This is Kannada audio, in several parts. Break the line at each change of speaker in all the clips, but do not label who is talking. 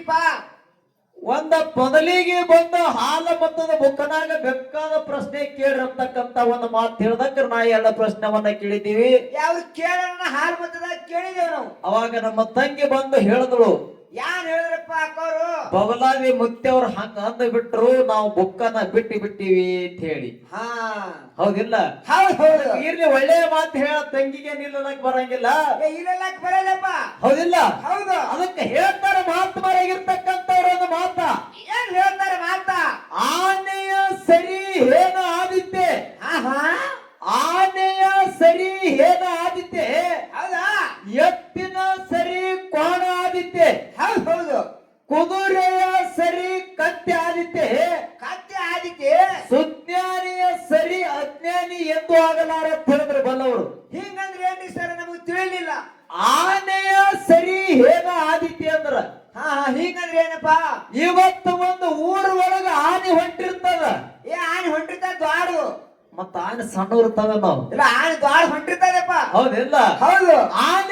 ಹಂಗಿಪ್ಪ
ಒಂದ ಮೊದಲಿಗೆ ಬಂದ ಹಾಲ ಮತ್ತದ ಬುಕ್ಕನಾಗ ಬೆಕ್ಕಾದ ಪ್ರಶ್ನೆ ಕೇಳಿರತಕ್ಕಂತ ಒಂದು ಮಾತು ಹೇಳ್ದಕ್ಕ ನಾ ಎಲ್ಲ ಪ್ರಶ್ನೆವನ್ನ ಕೇಳಿದೀವಿ
ಯಾವ ಕೇಳೋಣ ಹಾಲು ಮತದ ಕೇಳಿದೇವ್ ನಾವು
ಅವಾಗ ನಮ್ಮ ತಂಗಿ ಬಂದು ಹೇಳಿದಳು
ಯಾನ್ ಹೇಳಿದ್ರಪ್ಪ ಅಕ್ಕವರು
ಬಬಲಾದಿ ಮುತ್ತೆವ್ರು ಹಂಗ ಅಂದ ಬಿಟ್ರು ನಾವು ಬುಕ್ಕನ್ನ ಬಿಟ್ಟಿ ಬಿಟ್ಟಿವಿ ಅಂತ ಹೇಳಿ.
ಹಾ.
ಹೌದಿಲ್ಲ?
ಹೌದು ಹೌದು.
ಇರ್ಲಿ ಒಳ್ಳೆಯ ಮಾತು ಹೇಳ ತಂಗಿಗೆ ನಿಲ್ಲಕ್ ಬರಂಗಿಲ್ಲ.
ಬರಲ್ಲಪ್ಪ.
ಹೌದಿಲ್ಲ?
ಹೌದು.
ಅದಕ್ಕೆ ಹೇಳ್ತಾರ ಮಹಾತ್ಮರಾಗಿರ್ತಕ್ಕಂಥವ್ರ ಒಂದು ಮಾತ.
ಏನ್ ಹೇಳ್ತಾರೆ ಮಾತ?
ಆನೆಯ ಸರಿ ಹೇನ
ಆದಿತ್ತೆ
ಆನೆಯ ಸರಿ ಹೇನ ಆದಿತ್ಯ
ಹೌದಾ
ಎತ್ತಿನ ಸರಿ ಕೋಣ ಆದಿತ್ಯ
ಹೌದ್ ಹೌದು
ಕುದುರೆಯ ಸರಿ ಕತ್ತೆ ಆದಿತ್ಯ
ಕತ್ತೆ ಆದಿತ್ಯ
ಸುಜ್ಞಾನಿಯ ಸರಿ ಅಜ್ಞಾನಿ ಎಂದು ಆಗಲಾರ ಅಂತ ಹೇಳಿದ್ರು ಬಲ್ಲವರು
ಹಿಂಗಂದ್ರೆ ಏನ್ರಿ ಸರ್ ನಮಗ್ ತಿಳಿಲಿಲ್ಲ
ಆನೆಯ ಸರಿ ಹೇನ ಆದಿತ್ಯ ಅಂದ್ರ
ಹಾ ಹಾ ಹಿಂಗಂದ್ರೆ ಏನಪ್ಪ
ಇವತ್ತು ಒಂದು ಊರ ಒಳಗ ಆನೆ ಹೊಂಟಿರ್ತದ
ಏ ಆನೆ ಹೊಂಟಿರ್ತಾರ ದ್ವಾಡು
ಮತ್ತ ಆನೆ ಇರ್ತಾವ ನಾವು.
ಇಲ್ಲ ಆನೆ ದ್ವಾಡ ಹೊಂಟಿರ್ತದಪ್ಪ
ಹೌದಿಲ್ಲ
ಹೌದು.
ಆನೆ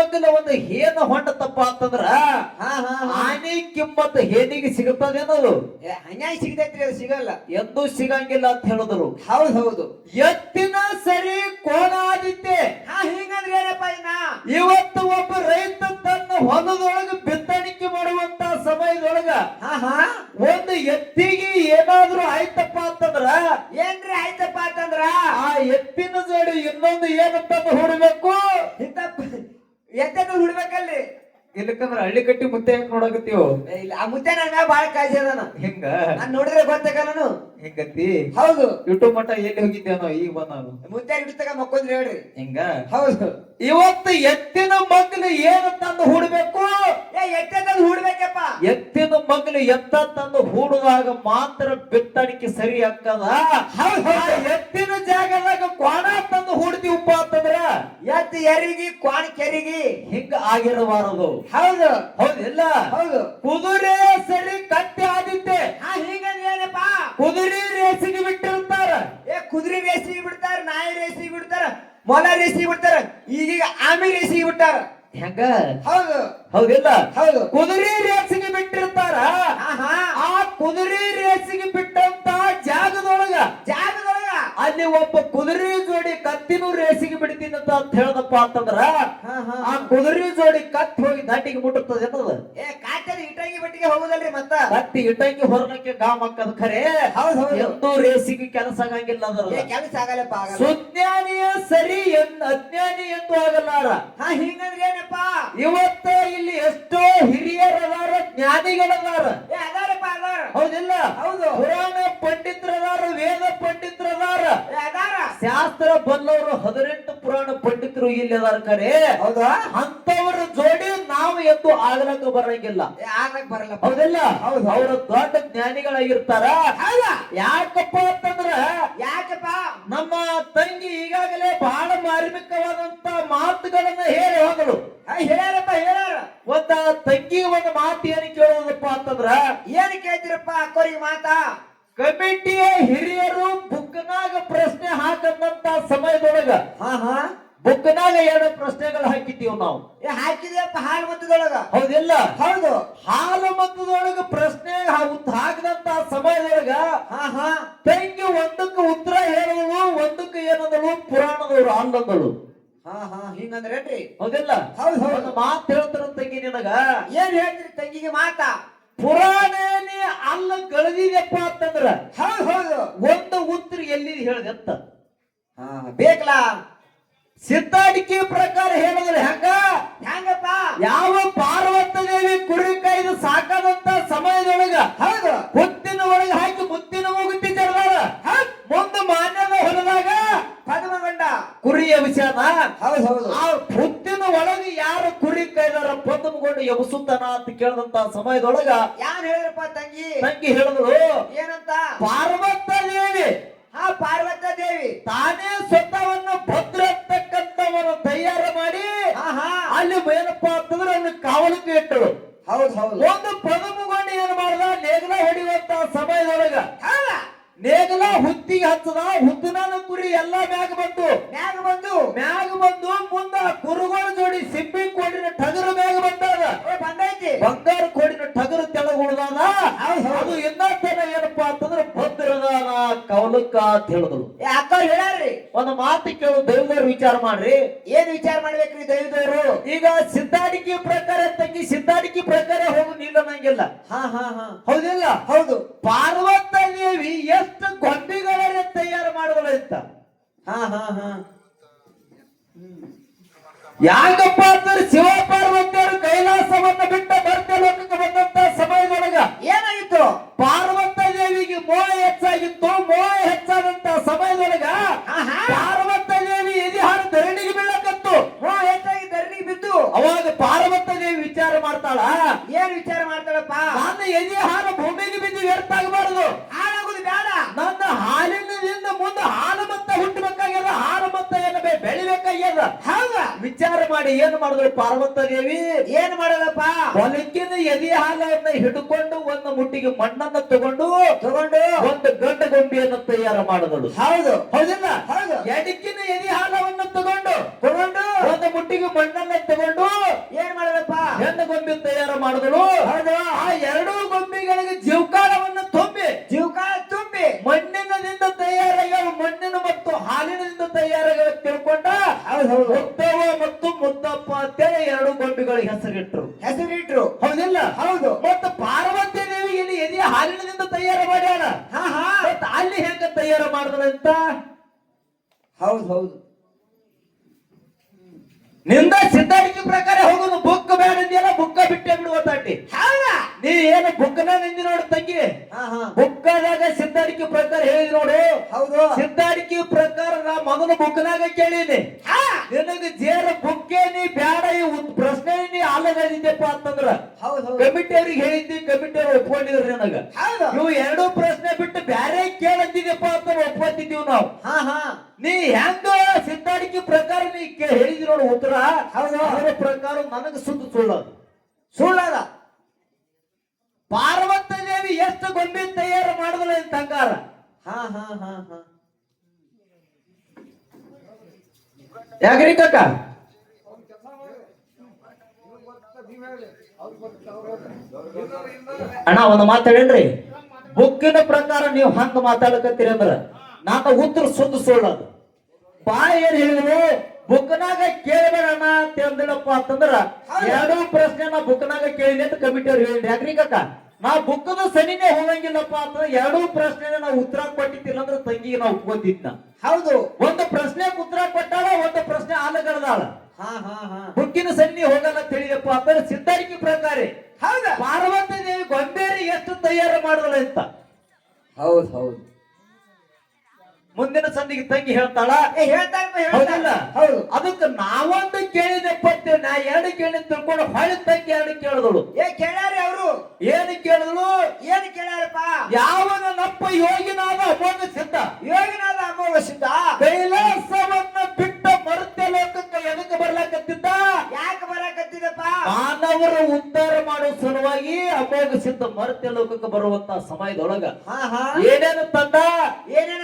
ಆನೆ ಮಗಲ ಒಂದು ಹೇನ ಹೊಂಟತಪ್ಪ ಅಂತಂದ್ರ
ಹಾ ಹಾ ಹಾ.
ಆನೆ ಕಿಮ್ಮತ್ ಹೇನಿಗೆ ಸಿಗುತ್ತದೇನದು
ಹಂಗಾಗಿ ಸಿಗತೈತ್ರಿ ಅದು ಸಿಗಲ್ಲ.
ಎಂದೂ ಸಿಗಂಗಿಲ್ಲ ಅಂತ ಹೇಳಿದ್ರು.
ಹೌದು ಹೌದು.
ಎತ್ತಿನ ಸರಿ ಕೋಣ ಆದಿತ್ತೆ
ಹಾ ಹಿಂಗಂದ್ರೆ ಏನಪ್ಪ ಇನ್ನ?
ಇವತ್ತು ಒಬ್ಬ ರೈತ ತನ್ನ ಹೊಲದೊಳಗ ಬಿತ್ತಣಿಕೆ ಮಾಡುವಂತ ಸಮಯದೊಳಗ ಒಂದು ಎತ್ತಿಗೆ ಏನಾದ್ರೂ ಆಯ್ತಪ್ಪ ಅಂತಂದ್ರ
ಏನ್ರಿ ಆಯ್ತಪ್ಪ ಅಂತಂದ್ರ?
ಆ ಎತ್ತಿನ ಜೋಡಿ ಇನ್ನೊಂದು ಏನಂತ ಹೊಡಬೇಕು
ಎತ್ತದ ಹುಡ್ಬೇಕಲ್ಲಿ
ಇಲ್ಲಕಂದ್ರ ಹಳ್ಳಿ ಕಟ್ಟಿ ಮುತ್ತೆ ಹೆಂಗ್ ನೋಡಕತ್ತೀವ್?
ಇಲ್ಲ ಆ ಮುದ್ದೆ ನನ್ ಮ್ಯಾಗ ಬಾಳ ಕಾಳಜಿ ಅದಾನ.
ಹಿಂಗ?
ನಾನ್ ನೋಡಿದ್ರೆ ಗೊತ್ತಾಗಲ್ಲನು? ನಾನು
ಹಿಂಗತಿ
ಹೌದು.
ಯೂಟ್ಯೂಬ್ ಮಟ್ಟ ಎಲ್ಲಿ ಹೋಗಿದ್ದೇನೋ ಈಗ ಬಂದ
ಮುತ್ತೆ ಇಡ್ತಕ ಮಕ್ಕೊಂದ್ರಿ ಹೇಳ್ರಿ.
ಹಿಂಗ?
ಹೌದು.
ಇವತ್ತು ಎತ್ತಿನ ಮಗ್ಲು ಏನ ತಂದು ಹೂಡ್ಬೇಕು?
ಏ ತಂದು ಹೂಡ್ಬೇಕಪ್ಪ.
ಎತ್ತಿನ ಮಗ್ಲು ಎತ್ತ ತಂದು ಹೂಡುವಾಗ ಮಾತ್ರ ಬಿತ್ತಣಿಕೆ ಸರಿ
ಹೌದ್
ಎತ್ತಿನ ಜಾಗದಾಗ ಕ್ವಾಣ ತಂದು ಹೂಡ್ತೀವಪ್ಪ ಅಂತಂದ್ರ?
ಎತ್ತ ಎರಿಗಿ ಕ್ವಾಣ ಕೆರಿಗಿ.
ಹಿಂಗ ಆಗಿರಬಾರದು?
ಹೌದು.
ಹೌದಿಲ್ಲ
ಹೌದು.
ಕುದುರೆ ಸರಿ ಕತ್ತೆ ಆದಿತ್ತೆ.
ಹಾ ಹಿಂಗಂದ್ರೆ ಏನಪ್ಪ?
ಕುದುರೆ ರೇಸಿಗೆ ಬಿಟ್ಟಿರ್ತಾರ
ಏ ಕುದುರೆ ರೇಸಿಗೆ ಬಿಡ್ತಾರ ನಾಯಿ ರೇಸಿಗೆ ಬಿಡ್ತಾರ ಮೊಲ ರೇಸಿಗೆ ಬಿಡ್ತಾರ ಈಗೀಗ ಆಮೆ ರೇಸಿಗೆ ಬಿಟ್ಟಾರ.
ಹೆಂಗ?
ಹೌದು.
ಹೌದಿಲ್ಲ
ಹೌದು.
ಕುದುರೆ ರೇಸಿಗೆ ಬಿಟ್ಟಿರ್ತಾರ
ಆಹಾ.
ಆ ಕುದುರೆ ರೇಸಿಗೆ ಬಿಟ್ಟಂತ ಜಾಗದೊಳಗ
ಜಾಗದೊಳಗ?
ಅಲ್ಲಿ ಒಬ್ಬ ಕುದುರೆ ಜೋಡಿ ಕತ್ತಿನೂ ರೇಸಿಗೆ ಬಿಡ್ತೀನಂತ ಅಂತ ಹೇಳ್ದಪ್ಪ ಅಂತಂದ್ರ ಕುದುರೆ ಜೋಡಿ ಕತ್ ಹೋಗಿ ದಾಟಿಗೆ ಮುಟ್ಟುತ್ತದೆ ಅನ್ನೋದು
ಏ ಕಾಟದ ಇಟಂಗಿ ಬಟ್ಟಿಗೆ ಹೋಗುದಲ್ರಿ ಮತ್ತ?
ಕತ್ತಿ ಇಟ್ಟಂಗಿ ಹೊರನಕ್ಕೆ ಗಾಮ್ ಹಾಕದ್ ಖರೆ.
ಹೌದ್
ಎಂದೂ ರೇಸಿಗೆ ಕೆಲಸ ಆಗಂಗಿಲ್ಲ
ಕೆಲಸ ಆಗಲ್ಲಪ್ಪ ಆಗಲ್ಲ.
ಸುಜ್ಞಾನಿಯ ಸರಿ ಎನ್ ಅಜ್ಞಾನಿ ಎಂದು ಆಗಲಾರ
ಹಾ ಹಿಂಗಂದ್ರೆ ಏನಪ್ಪ?
ಇವತ್ತ ಇಲ್ಲಿ ಎಷ್ಟೋ ಹಿರಿಯರದಾರ ಜ್ಞಾನಿಗಳದಾರ.
ಏ ಅದಾರಪ್ಪ ಅದಾರ.
ಹೌದಿಲ್ಲ?
ಹೌದು.
ಪುರಾಣ ಪಂಡಿತರದಾರ ವೇದ ಪಂಡಿತರದಾರ.
ಏ ಅದಾರ.
ಶಾಸ್ತ್ರ ಬಲ್ಲವರು ಪಂಡಿತರು ಇಲ್ಲಿ ಅದಾರ ಕರೆ
ಹೌದಾ?
ಅಂತವರ ಜೋಡಿ ನಾವು ಎದ್ದು ಆಗ್ಲಕ್ಕ ಬರಂಗಿಲ್ಲ
ಬರಲ್ಲಪ್ಪ
ಹೌದಿಲ್ಲ?
ಹೌದು.
ಅವರ ದೊಡ್ಡ ಜ್ಞಾನಿಗಳಾಗಿರ್ತಾರ. ಯಾಕಪ್ಪ ಅಂತಂದ್ರ
ಯಾಕಪ್ಪ?
ನಮ್ಮ ತಂಗಿ ಈಗಾಗಲೇ ಬಹಳ ಮಾರ್ಮಿಕವಾದಂತ ಮಾತುಗಳನ್ನ ಹೇಳಿ
ಹೋಗಲು. ಹೇಳಪ್ಪ ಹೇಳ
ಒಂದ ತಂಗಿ ಒಂದ್ ಮಾತು ಏನ್ ಕೇಳೋದಪ್ಪ ಅಂತಂದ್ರ
ಏನ್ ಕೇಳ್ತೀರಪ್ಪ ಕೊರಿ ಮಾತಾ.
ಕಮಿಟಿಯ ಹಿರಿಯರು ಬುಕ್ನಾಗ ಪ್ರಶ್ನೆ ಹಾಕದಂತ ಸಮಯದೊಳಗ
ಹಾ ಹಾ
ಬುಕ್ನಾಗ ಎರಡು ಪ್ರಶ್ನೆಗಳು ಹಾಕಿದ್ದೀವಿ ನಾವು.
ಏ ಹಾಕಿದ್ಯಪ್ಪ ಹಾಲು ಮತದೊಳಗ
ಹೌದಿಲ್ಲ?
ಹೌದು.
ಹಾಲು ಮತದೊಳಗ ಪ್ರಶ್ನೆ ಹಾಕದಂತ ಸಮಯದೊಳಗ
ಹಾ ಹಾ.
ತಂಗಿ ಒಂದಕ್ಕೆ ಉತ್ತರ ಹೇಳಿದಳು ಒಂದಕ್ಕೆ ಏನಂದಳು? ಪುರಾಣದವರು ಅಲ್ಲಂದಳು
ಹಾ ಹಾ. ಹಿಂಗಂದ್ರೇನ್ರಿ
ಹೌದಿಲ್ಲ?
ಹೌದು ಹೌದು.
ಒಂದು ಮಾತು ಹೇಳ್ತಾರ ತಂಗಿ ನಿನಗ?
ಏನ್ ಹೇಳ್ತೀರಿ ತಂಗಿಗೆ ಮಾತಾ?
ಪುರಾಣನೇ ಅಲ್ಲ ಗಳದಿದೆಪ್ಪ ಅಂತಂದ್ರ
ಹೌದು ಹೌದು.
ಒಂದು ಉತ್ತರ ಎಲ್ಲಿ ಹೇಳಿದೆ ಅಂತ
ಹಾ. ಬೇಕಲಾ?
ಸಿದ್ಧಾಡಿಕೆ ಪ್ರಕಾರ ಹೇಳಿದ್ರೆ ಹೆಂಗ?
ಹೆಂಗಪ್ಪ?
ಯಾವ ಪಾರ್ವತ ದೇವಿ ಕುರಿ ಕೈದು ಸಾಕದಂತ ಸಮಯದೊಳಗ
ಹೌದು.
ಹುತ್ತಿನ ಒಳಗೆ ಹಾಕಿ ಮುತ್ತಿನ ಹೋಗುತ್ತಿ ಜರದಾರ ಮುಂದೆ ಮಾನ್ಯದ ಹೊಲದಾಗ
ಪದ್ಮಗೊಂಡ.
ಕುರಿಯ ವಿಷಯ
ಹೌದು ಹೌದು.
ಆ ಹುತ್ತಿನ ಒಳಗೆ ಯಾರು ಕುರಿ ಕೈದಾರ ಪದ್ಮಗೊಂಡು ಎಬಸುತ್ತಾನ ಅಂತ ಕೇಳಿದಂತ ಸಮಯದೊಳಗ
ಯಾರು ಹೇಳಿದ್ರಪ್ಪ ತಂಗಿ?
ತಂಗಿ ಹೇಳಿದ್ರು
ಏನಂತ?
ಪಾರ್ವತ ದೇವಿ
ಆ ಪಾರ್ವತ ದೇವಿ
ತಾನೇ ಸ್ವತಃವನ್ನು ಭದ್ರ ಅಂತಕ್ಕಂಥವನ್ನ ತಯಾರ ಮಾಡಿ ಅಲ್ಲಿ ಏನಪ್ಪ ಅಂತಂದ್ರೆ ಅವನು ಕಾವಲಿಗೆ ಇಟ್ಟರು.
ಹೌದು ಹೌದು.
ಒಂದು ಪದಮಗೊಂಡು ಏನ್ ಮಾಡ್ದ? ನೇಗಲ ಹೊಡಿಯುವಂತ ಸಮಯದೊಳಗ. ನೇಗಲ ಹುತ್ತಿಗೆ ಹಚ್ಚದ ಹುತ್ತಿನ ಕುರಿ ಎಲ್ಲಾ ಮ್ಯಾಗ ಬಂತು.
ಮ್ಯಾಗ ಬಂದು?
ಮ್ಯಾಗ ಬಂದು ಮುಂದ ಕುರುಗಳ ಜೋಡಿ ಸಿಪ್ಪಿ ಕೋಡಿನ ಟಗರು ಮ್ಯಾಗ ಬಂದಾದ.
ಬಂದೈತಿ.
ಬಂಗಾರ ಕೋಡಿನ ಟಗರು ತೆಳಗ್ ಉಳ್ದಾದ. ಅದು ಇನ್ನತನ ಏನಪ್ಪಾ ಅಂತಂದ್ರ ಭದ್ರದಾನ ಕವಲಕ್ಕ ಅಂತ ಹೇಳಿದ್ರು.
ಅಕ್ಕ ಹೇಳ್ಯಾರ್ರಿ
ಒಂದು ಮಾತು ಕೇಳು ದೈವದವ್ರು ವಿಚಾರ ಮಾಡ್ರಿ.
ಏನ್ ವಿಚಾರ ಮಾಡ್ಬೇಕ್ರಿ ದೈವದೇವ್ರು?
ಈಗ ಸಿದ್ಧಾಡಿಕೆ ಪ್ರಕಾರ ತಂಗಿ ಸಿದ್ಧಾಡಿಕೆ ಪ್ರಕಾರ ಹೋಗು ನಿಲ್ಲನಂಗಿಲ್ಲ
ಹಾ ಹಾ ಹಾ.
ಹೌದಿಲ್ಲ?
ಹೌದು.
ಪಾರ್ವತ ದೇವಿ ಎಷ್ಟು ಗೊಂಬೆಗಳನ್ನ ತಯಾರು ಮಾಡುವಲ್ಲ ಅಂತ
ಹಾ ಹಾ. ಹಾ
ಯಾಕಪ್ಪ ಅಂದ್ರೆ ಶಿವ ಪಾರ್ವತಿಯರು ಕೈಲಾಸವನ್ನ ಬಿಟ್ಟ ಭರ್ತ ಲೋಕಕ್ಕೆ ಬಂದಂತ ಸಮಯದೊಳಗ
ಏನಾಗಿತ್ತು?
ಪಾರ್ವತ ದೇವಿಗೆ ಮೋಹ ಹೆಚ್ಚಾಗಿತ್ತು ಮೋಹ ಹೆಚ್ಚಾದಂತ ಸಮಯದೊಳಗ ಪಾರ್ವತ ದೇವಿ ಎದಿ ಹಾರು ಧರಣಿಗೆ ಬೀಳಕತ್ತು.
ಮೋಹ ಹೆಚ್ಚಾಗಿ ಧರಣಿಗೆ ಬಿದ್ದು.
ಅವಾಗ ಪಾರ್ವತ ದೇವಿ ವಿಚಾರ ಮಾಡ್ತಾಳ.
ಏನ್ ವಿಚಾರ ಮಾಡ್ತಾಳಪ್ಪ?
ನನ್ನ ಎದಿ ಹಾಲು ಭೂಮಿಗೆ ಬಿದ್ದು ವ್ಯರ್ಥ ಆಗಬಾರದು.
ಹಾಳಾಗುದು ಬೇಡ.
ನನ್ನ ಹಾಲಿನಿಂದ ಮುಂದೆ ಬೆಳಿಬೇಕಾಗ್ಯದ
ಹೌದಾ?
ವಿಚಾರ ಮಾಡಿ ಏನ್ ಮಾಡಿದ್ರು ಪಾರ್ವತ ದೇವಿ
ಏನ್ ಮಾಡಲಪ್ಪ
ಹೊಲಕ್ಕಿನ ಎದೆ ಹಾಲನ್ನ ಹಿಡ್ಕೊಂಡು ಒಂದು ಮುಟ್ಟಿಗೆ ಮಣ್ಣನ್ನ ತಗೊಂಡು
ತಗೊಂಡು
ಒಂದು ಗಂಡ ಗೊಂಬೆಯನ್ನು ತಯಾರು ಮಾಡಿದಳು.
ಹೌದು.
ಹೌದಿಲ್ಲ?
ಹೌದು.
ಎಡಕ್ಕಿನ ಎದೆ ಹಾಲವನ್ನು ತಗೊಂಡು
ತಗೊಂಡು
ಒಂದು ಮುಟ್ಟಿಗೆ ಮಣ್ಣನ್ನ ತಗೊಂಡು
ಏನ್ ಮಾಡದಪ್ಪ?
ಗಂಡ ಗೊಂಬೆ ತಯಾರು ಮಾಡಿದಳು.
ಹೌದು.
ಆ ಎರಡೂ ಗೊಂಬೆಗಳಿಗೆ ಜೀವಕಾಲವನ್ನು ತುಂಬಿ
ಜೀವಕಾಲ ತುಂಬಿ
ಮಣ್ಣಿನದಿಂದ ತಯಾರಾಗ್ಯಾವ ಮಣ್ಣಿನ ಮತ್ತು ಹಾಲಿನಿಂದ ತಯಾರಾಗ ತಿಳ್ಕೊಂಡ ಮುದ್ದವ ಮತ್ತು ಮುದ್ದಪ್ಪ ಅಂತೇಳಿ ಎರಡು ಗೊಂಬೆಗಳಿಗೆ ಹೆಸರಿಟ್ರು.
ಹೆಸರಿಟ್ರು.
ಹೌದಿಲ್ಲ?
ಹೌದು.
ಮತ್ತು ಪಾರ್ವತಿ ದೇವಿ ಇಲ್ಲಿ ಎದೆ ಹಾಲಿನಿಂದ ತಯಾರು ಮಾಡ್ಯಾಳ.
ಹಾ ಹಾ.
ಮತ್ತ ಅಲ್ಲಿ ಹೆಂಗ ತಯಾರ ಮಾಡಿದ್ರಂತ
ಹೌದು ಹೌದು.
ನಿಂದ ಸಿದ್ಧಾಡಿಕೆ ಪ್ರಕಾರ ಹೋಗುದು ಬುಕ್ ಬೇಡ ಅಂದಿಯಲ್ಲ ಬುಕ್ಕ ಬಿಟ್ಟೆ ಬಿಡುವ ತಾಟಿ
ಹೌದಾ?
ನೀ ಏನು ಬುಕ್ನ ನಿಂದಿ ನೋಡು ತಂಗಿ.
ಹಾ ಹಾ.
ಬುಕ್ಕದಾಗ ಸಿದ್ಧಾಡಿಕೆ ಪ್ರಕಾರ ಹೇಳಿದ್ ನೋಡು.
ಹೌದು.
ಸಿದ್ಧಾಡಿಕೆ ಪ್ರಕಾರ ನಾ ಮಗನ ಬುಕ್ನಾಗ ಕೇಳೀನಿ.
ಹಾ.
ನಿನಗೆ ಜೇರ ಬುಕ್ಕೆ ನೀ ಬೇಡ ಈ ಪ್ರಶ್ನೆ ನೀ ಆಲಗದಿದ್ದೆಪ್ಪ ಅಂತಂದ್ರ. ಕಮಿಟಿ ಅವ್ರಿಗೆ ಹೇಳಿದ್ದಿ ಕಮಿಟಿ ಅವ್ರು ಒಪ್ಕೊಂಡಿದ್ರು ನನಗ. ಇವು ಎರಡು ಪ್ರಶ್ನೆ ಬಿಟ್ಟು ಬ್ಯಾರೆ ಕೇಳಂದಿದ್ಯಪ್ಪ ಅಂತ ಒಪ್ಕೊತಿದ್ದೀವಿ ನಾವು.
ಹಾ ಹಾ.
ನೀ ಹೆಂಗ ನೀ ಹೇಳಿದಿ ನೋಡು ಉತ್ತರ. ಅದರ ಪ್ರಕಾರ ನನಗ ಸುದ್ದು ಸುಳ್ಳದು.
ಸುಳ್ಳದ.
ಪಾರ್ವತ ದೇವಿ ಎಷ್ಟು ಗೊಂಬೆ ತಯಾರು ಮಾಡಿದ್ರೆ ಅಂತ ಹಂಗಾರ
ಹಾ ಹಾ ಹಾ ಹಾ.
ಯಾಕ್ರಿ ಕಕ್ಕ ಅಣ್ಣ ಒಂದು ಮಾತಾಡೇನ್ರಿ ಬುಕ್ಕಿನ ಪ್ರಕಾರ ನೀವು ಹಂಗ ಮಾತಾಡಕತ್ತೀರಿ ಅಂದ್ರ ನನ್ನ ಉತ್ತರ ಸುದ್ದು ಸುಳ್ಳದು. ಬಾಯಿ ಏನ್ ಹೇಳಿದ್ರು? ಬುಕ್ನಾಗ ಕೇಳಬೇಡಣ್ಣ ಅಂತ ಹೇಳಿದಪ್ಪ ಅಂತಂದ್ರ. ಎರಡೂ ಪ್ರಶ್ನೆ ನಾ ಬುಕ್ನಾಗ ಕೇಳಿನಿ ಅಂತ ಕಮಿಟಿ ಅವ್ರು ಹೇಳಿ ಯಾಕ್ರಿ ಕಾಕ? ನಾ ಬುಕ್ಕದ ಸನಿನೇ ಹೋಗಂಗಿಲ್ಲಪ್ಪ ಅಂತ ಎರಡೂ ಪ್ರಶ್ನೆ ನಾವು ಉತ್ತರ ಕೊಟ್ಟಿದ್ದಿಲ್ಲ ಅಂದ್ರೆ ತಂಗಿಗೆ ನಾವು ಒಪ್ಕೋತಿದ್ನ.
ಹೌದು.
ಒಂದು ಪ್ರಶ್ನೆ ಉತ್ತರ ಕೊಟ್ಟಾಳ ಒಂದು ಪ್ರಶ್ನೆ ಆಲಗಡದಾಳ
ಹಾ ಹಾ ಹಾ.
ಬುಕ್ಕಿನ ಸನ್ನಿ ಹೋಗಲ್ಲ ತಿಳಿದಪ್ಪ ಅಂದ್ರೆ ಸಿದ್ಧಾರಿಕೆ ಪ್ರಕಾರ
ಹೌದಾ.
ಪಾರ್ವತಿ ದೇವಿ ಗೊಂಬೇರಿ ಎಷ್ಟು ತಯಾರು ಮಾಡಿದಳ ಅಂತ.
ಹೌದು ಹೌದು.
ಮುಂದಿನ ಸಂದಿಗೆ ತಂಗಿ ಹೇಳ್ತಾಳ? ಹೌದಲ್ಲ?
ಹೌದು.
ಅದಕ್ಕೆ ನಾವೊಂದು ಕೇಳಿದೆ ಪತ್ತೆ ನಾ ಎರಡು ಕೇಳಿ ತಿಳ್ಕೊಂಡು ಹೊಳೆ ತಂಗಿ ಎರಡು ಕೇಳಿದಳು.
ಏ ಕೇಳ್ಯಾರಿ ಅವರು?
ಏನು ಕೇಳಿದಳು?
ಏನು ಕೇಳ್ಯಾರಪ್ಪ
ಯಾವನ ನಪ್ಪ ಯೋಗಿನಾದ ಅಮೋಘ ಸಿದ್ಧ?
ಯೋಗಿನಾದ ಅಮೋಘ ಸಿದ್ಧ?
ಕೈಲಾಸವನ್ನ ಬಿಟ್ಟ ಮರುತ್ಯ ಲೋಕಕ್ಕೆ ಎದಕ್ಕೆ ಬರ್ಲಾಕತ್ತಿದ್ದ?
ಯಾಕೆ ಬರಾಕತ್ತಿದಪ್ಪ
ಮಾನವರ ಉದ್ಧಾರ ಮಾಡುವ ಸಲುವಾಗಿ ಅಮೋಘ ಸಿದ್ಧ ಮರುತ್ಯ ಲೋಕಕ್ಕೆ ಬರುವಂತ ಸಮಯದೊಳಗ
ಹಾ ಹಾ.
ಏನೇನು ತಂದ?
ಏನೇನು